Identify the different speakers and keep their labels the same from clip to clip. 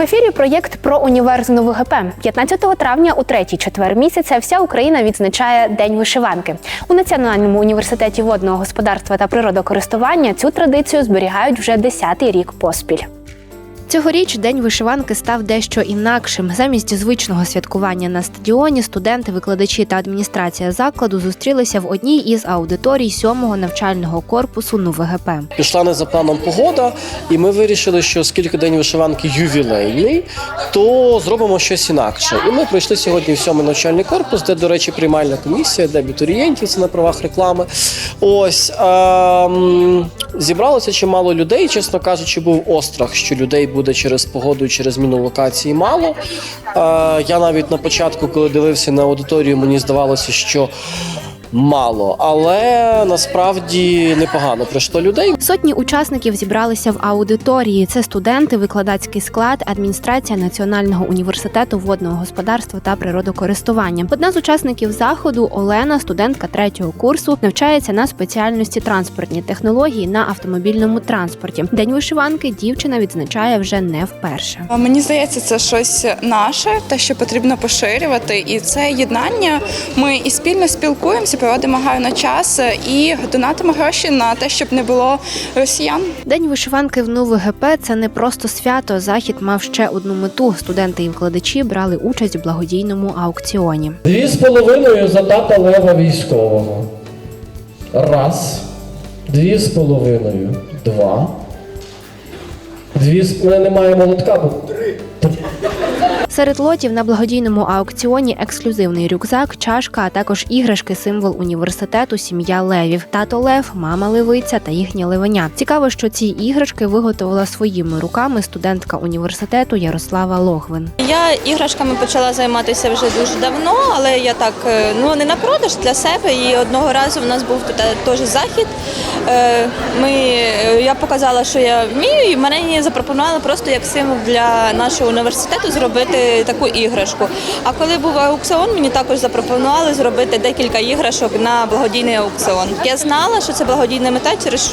Speaker 1: В ефірі проєкт про універ з НУВГП. 15 травня у третій четвер місяця вся Україна відзначає День вишиванки. У Національному університеті водного господарства та природокористування цю традицію зберігають вже 10-й рік поспіль. Цьогоріч день вишиванки став дещо інакшим. Замість звичного святкування на стадіоні студенти, викладачі та адміністрація закладу зустрілися в одній із аудиторій сьомого навчального корпусу НУВГП.
Speaker 2: Пішла не за планом погода, і ми вирішили, що оскільки день вишиванки ювілейний, то зробимо щось інакше. І ми прийшли сьогодні в сьомий навчальний корпус, де, до речі, приймальна комісія для абітурієнтів, це на правах реклами. Ось ем, зібралося чимало людей. Чесно кажучи, був острах, що людей буде через погоду через зміну локації мало. Е, я навіть на початку, коли дивився на аудиторію, мені здавалося, що. Мало, але насправді непогано прийшло людей.
Speaker 1: Сотні учасників зібралися в аудиторії. Це студенти, викладацький склад, адміністрація Національного університету водного господарства та природокористування. Одна з учасників заходу Олена, студентка третього курсу, навчається на спеціальності транспортні технології на автомобільному транспорті. День вишиванки дівчина відзначає вже не вперше.
Speaker 3: Мені здається, це щось наше, те, що потрібно поширювати, і це єднання. Ми і спільно спілкуємося, проводимо гарно час і донатимо гроші на те, щоб не було росіян.
Speaker 1: День вишиванки в НУВГП – це не просто свято. Захід мав ще одну мету. Студенти і викладачі брали участь в благодійному аукціоні.
Speaker 4: Дві з половиною за тата лева військового. Раз. Дві з половиною. Два. Дві з. Немає молотка, бо. Три.
Speaker 1: Серед лотів на благодійному аукціоні ексклюзивний рюкзак, чашка, а також іграшки, символ університету, сім'я левів, тато Лев, мама Левиця та їхнє левеня. Цікаво, що ці іграшки виготовила своїми руками студентка університету Ярослава Логвин.
Speaker 5: Я іграшками почала займатися вже дуже давно, але я так е, ну не на продаж для себе. І одного разу в нас був тут теж захід. Е, Ми е, я показала, що я вмію, і мене запропонували просто як символ для нашого університету зробити таку іграшку. А коли був аукціон, мені також запропонували зробити декілька іграшок на благодійний аукціон. Я знала, що це благодійна мета, через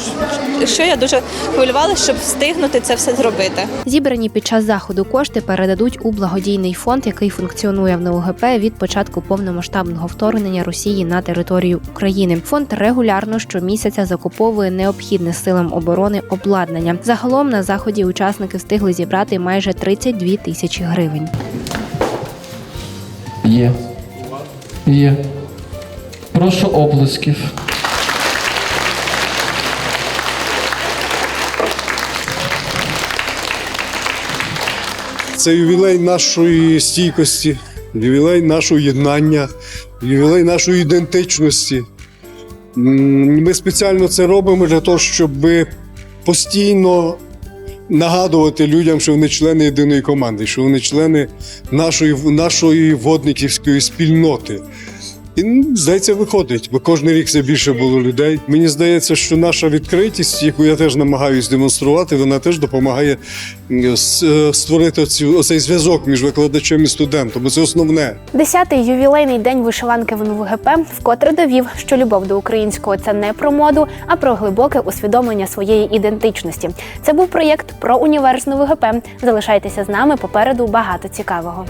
Speaker 5: що я дуже хвилювалася, щоб встигнути це все зробити.
Speaker 1: Зібрані під час заходу кошти передадуть у благодійний фонд, який функціонує в НУГП від початку повномасштабного вторгнення Росії на територію України. Фонд регулярно щомісяця закуповує необхідне силам оборони обладнання. Загалом на заході учасники встигли зібрати майже 32 тисячі гривень.
Speaker 4: Є. Є. Прошу облисків.
Speaker 6: Це ювілей нашої стійкості, ювілей нашого єднання, ювілей нашої ідентичності. Ми спеціально це робимо для того, щоб постійно нагадувати людям, що вони члени єдиної команди, що вони члени нашої, нашої водниківської спільноти. І здається, виходить, бо кожен рік все більше було людей. Мені здається, що наша відкритість, яку я теж намагаюся демонструвати, вона теж допомагає е, створити цю оцей зв'язок між викладачем і студентом. Це основне.
Speaker 1: Десятий ювілейний день вишиванки в НУГП вкотре довів, що любов до українського це не про моду, а про глибоке усвідомлення своєї ідентичності. Це був проєкт про універ з НУВГП. Залишайтеся з нами попереду багато цікавого.